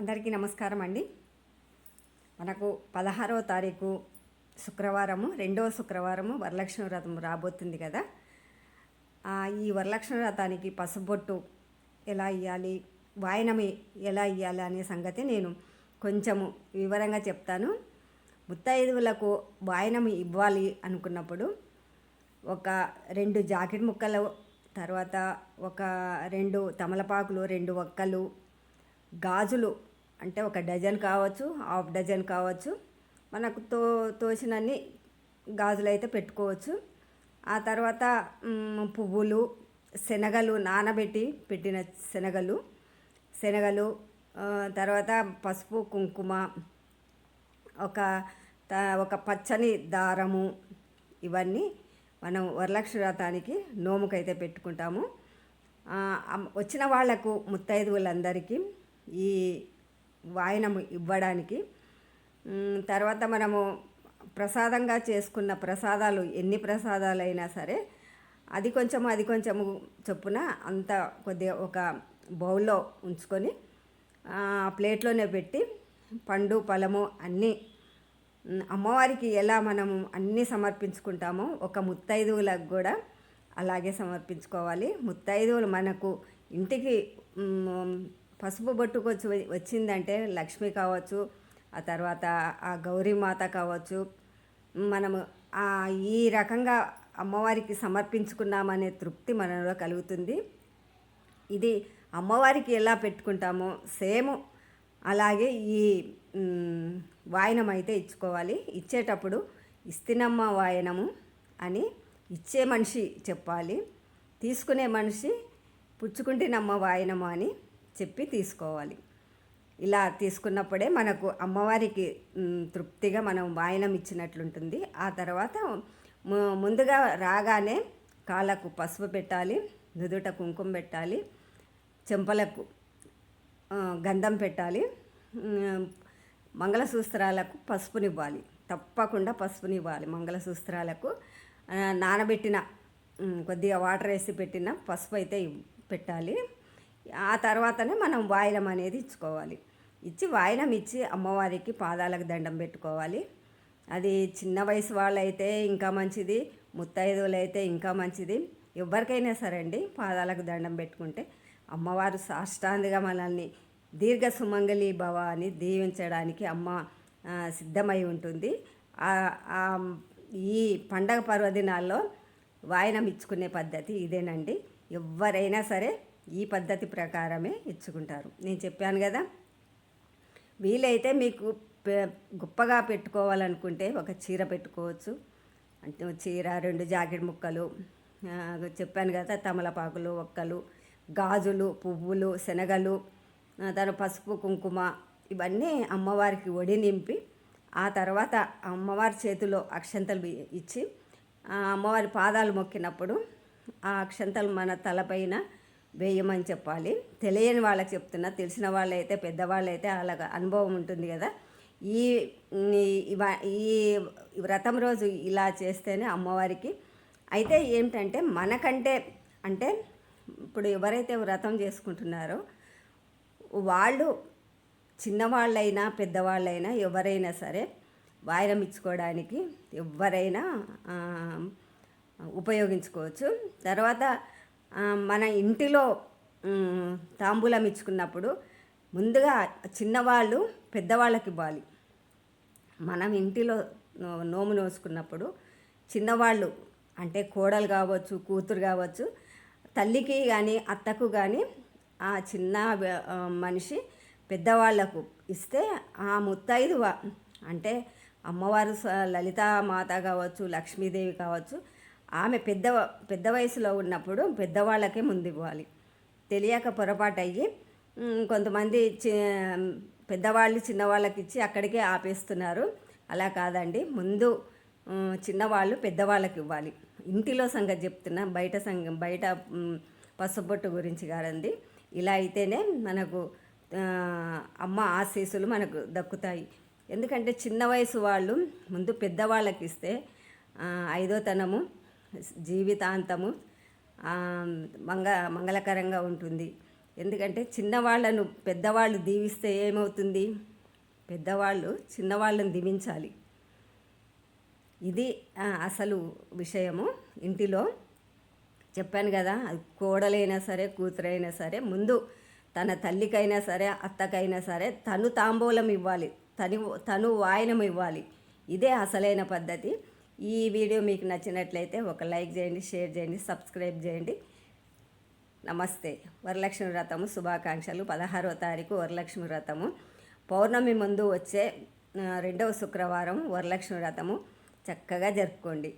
అందరికీ నమస్కారం అండి. మనకు పదహారవ తారీఖు శుక్రవారము రెండవ శుక్రవారము వరలక్ష్మి వ్రతం రాబోతుంది కదా. ఈ వరలక్ష్మి వ్రతానికి పసుబొట్టు ఎలా ఇవ్వాలి వాయనం ఎలా ఇవ్వాలి అనే సంగతి నేను కొంచెము వివరంగా చెప్తాను. ముత్తైదువులకు వాయనం ఇవ్వాలి అనుకున్నప్పుడు ఒక రెండు జాకెట్ ముక్కలు తర్వాత ఒక రెండు తమలపాకులు రెండు ఒక్కలు గాజులు అంటే ఒక డజన్ కావచ్చు హాఫ్ డజన్ కావచ్చు. మనకు తో తోచినన్ని గాజులు అయితే పెట్టుకోవచ్చు. ఆ తర్వాత పువ్వులు శనగలు నానబెట్టి పెట్టిన శనగలు. శనగలు తర్వాత పసుపు కుంకుమ ఒక త- ఒక పచ్చని దారము ఇవన్నీ మనం వరలక్ష్మి వ్రతానికి నోముకైతే పెట్టుకుంటాము. వచ్చిన వాళ్ళకు ముత్తైదువులందరికీ ఈ వాయనం ఇవ్వడానికి. తర్వాత మనము ప్రసాదంగా చేసుకున్న ప్రసాదాలు ఎన్ని ప్రసాదాలైనా సరే అది కొంచెము అది కొంచెము చొప్పున అంత కొద్దిగా ఒక బౌల్లో ఉంచుకొని ఆ ప్లేట్లోనే పెట్టి పండు ఫలము అన్నీ అమ్మవారికి ఎలా మనము అన్నీ సమర్పించుకుంటామో ఒక ముత్తైదువులకు కూడా అలాగే సమర్పించుకోవాలి. ముత్తైదువులు మనకు ఇంటికి పసుపు పసుపు బొట్టుకొచ్చి వచ్చిందంటే లక్ష్మి కావచ్చు ఆ తర్వాత ఆ గౌరీమాత కావచ్చు. మనము ఈ రకంగా అమ్మవారికి సమర్పించుకున్నామనే తృప్తి మనలో కలుగుతుంది. ఇది అమ్మవారికి ఎలా పెట్టుకుంటామో సేమ్ అలాగే ఈ వాయనం అయితే ఇచ్చుకోవాలి. ఇచ్చేటప్పుడు ఇస్తినమ్మ వాయనము అని ఇచ్చే మనిషి చెప్పాలి. తీసుకునే మనిషి పుచ్చుకుంటేనమ్మ వాయనము అని చెప్పి తీసుకోవాలి. ఇలా తీసుకున్నప్పుడే మనకు అమ్మవారికి తృప్తిగా మనం వాయనం ఇచ్చినట్లుంటుంది. ఆ తర్వాత ము- ముందుగా రాగానే కాళ్ళకు పసుపు పెట్టాలి నుదుట కుంకుమ పెట్టాలి చెంపలకు గంధం పెట్టాలి మంగళసూత్రాలకు పసుపునివ్వాలి. తప్పకుండా పసుపునివ్వాలి మంగళసూత్రాలకు నానబెట్టిన కొద్దిగా వాటర్ వేసి పెట్టిన పసుపు అయితే పెట్టాలి. ఆ తర్వాతనే మనం వాయినం అనేది ఇచ్చుకోవాలి. ఇచ్చి వాయినం ఇచ్చి అమ్మవారికి పాదాలకు దండం పెట్టుకోవాలి. అది చిన్న వయసు వాళ్ళైతే ఇంకా మంచిది ముత్తైదువులు అయితే ఇంకా మంచిది. ఎవరికైనా సరే అండి పాదాలకు దండం పెట్టుకుంటే అమ్మవారు సాష్టాంతిగా మనల్ని దీర్ఘ సుమంగళి భవ అని దీవించడానికి అమ్మ సిద్ధమై ఉంటుంది. ఈ పండగ పర్వదినాల్లో వాయనం ఇచ్చుకునే పద్ధతి ఇదేనండి. ఎవరైనా సరే ఈ పద్ధతి ప్రకారమే ఇచ్చుకుంటారు. నేను చెప్పాను కదా వీలైతే మీకు గొప్పగా పెట్టుకోవాలనుకుంటే ఒక చీర పెట్టుకోవచ్చు. అంటే చీర రెండు జాకెట్ ముక్కలు చెప్పాను కదా తమలపాకులు ఒక్కలు గాజులు పువ్వులు శనగలు తన పసుపు కుంకుమ ఇవన్నీ అమ్మవారికి ఒడి నింపి ఆ తర్వాత అమ్మవారి చేతిలో అక్షంతలు ఇచ్చి అమ్మవారి పాదాలు మొక్కినప్పుడు ఆ అక్షంతలు మన తలపైన వేయమని చెప్పాలి. తెలియని వాళ్ళకి చెప్తున్నా. తెలిసిన వాళ్ళైతే పెద్దవాళ్ళైతే అలాగ అనుభవం ఉంటుంది కదా. ఈ ఈ- ఈ వ్రతం రోజు ఇలా చేస్తేనే అమ్మవారికి. అయితే ఏమిటంటే మనకంటే అంటే ఇప్పుడు ఎవరైతే వ్రతం చేసుకుంటున్నారో వాళ్ళు చిన్నవాళ్ళైనా పెద్దవాళ్ళైనా ఎవరైనా సరే వాయినం ఇచ్చుకోవడానికి ఎవరైనా ఉపయోగించుకోవచ్చు. తర్వాత మన ఇంటిలో తాంబూలం ఇచ్చుకున్నప్పుడు ముందుగా చిన్నవాళ్ళు పెద్దవాళ్ళకి ఇవ్వాలి. మనం ఇంటిలో నోము నోసుకున్నప్పుడు చిన్నవాళ్ళు అంటే కోడలు కావచ్చు కూతురు కావచ్చు తల్లికి కానీ అత్తకు కానీ ఆ చిన్న మనిషి పెద్దవాళ్ళకు ఇస్తే ఆ ముత్తైదువ అంటే అమ్మవారు స- మాత కావచ్చు లక్ష్మీదేవి కావచ్చు ఆమె పెద్ద పెద్ద వయసులో ఉన్నప్పుడు పెద్దవాళ్ళకే ముందు ఇవ్వాలి. తెలియక పొరపాటు అయ్యి కొంతమంది చి పెద్దవాళ్ళు చిన్నవాళ్ళకి ఇచ్చి అక్కడికే ఆపేస్తున్నారు. అలా కాదండి. ముందు చిన్నవాళ్ళు పెద్దవాళ్ళకి ఇవ్వాలి. ఇంటిలో సంగతి చెప్తున్నా బయట సంఘం బయట పసుపొట్టు గురించి కాదండి. ఇలా అయితేనే మనకు అమ్మ ఆశీస్సులు మనకు దక్కుతాయి. ఎందుకంటే చిన్న వయసు వాళ్ళు ముందు పెద్దవాళ్ళకి ఇస్తే ఐదోతనము జీవితాంతము మంగ మంగళకరంగా ఉంటుంది. ఎందుకంటే చిన్నవాళ్ళను పెద్దవాళ్ళు దీవిస్తే ఏమవుతుంది? పెద్దవాళ్ళు చిన్నవాళ్ళని దీవించాలి. ఇది అసలు విషయము. ఇంటిలో చెప్పాను కదా అది కోడలైనా సరే కూతురైనా సరే ముందు తన తల్లికైనా సరే అత్తకైనా సరే తను తాంబూలం ఇవ్వాలి. తను తను వాయనం ఇవ్వాలి. ఇదే అసలైన పద్ధతి. ఈ వీడియో మీకు నచ్చినట్లయితే ఒక లైక్ చేయండి షేర్ చేయండి సబ్స్క్రైబ్ చేయండి. నమస్తే. వరలక్ష్మి వ్రతము శుభాకాంక్షలు. పదహారవ తారీఖు వరలక్ష్మి వ్రతము. పౌర్ణమి ముందు వచ్చే రెండవ శుక్రవారం వరలక్ష్మి వ్రతము. చక్కగా జరుపుకోండి.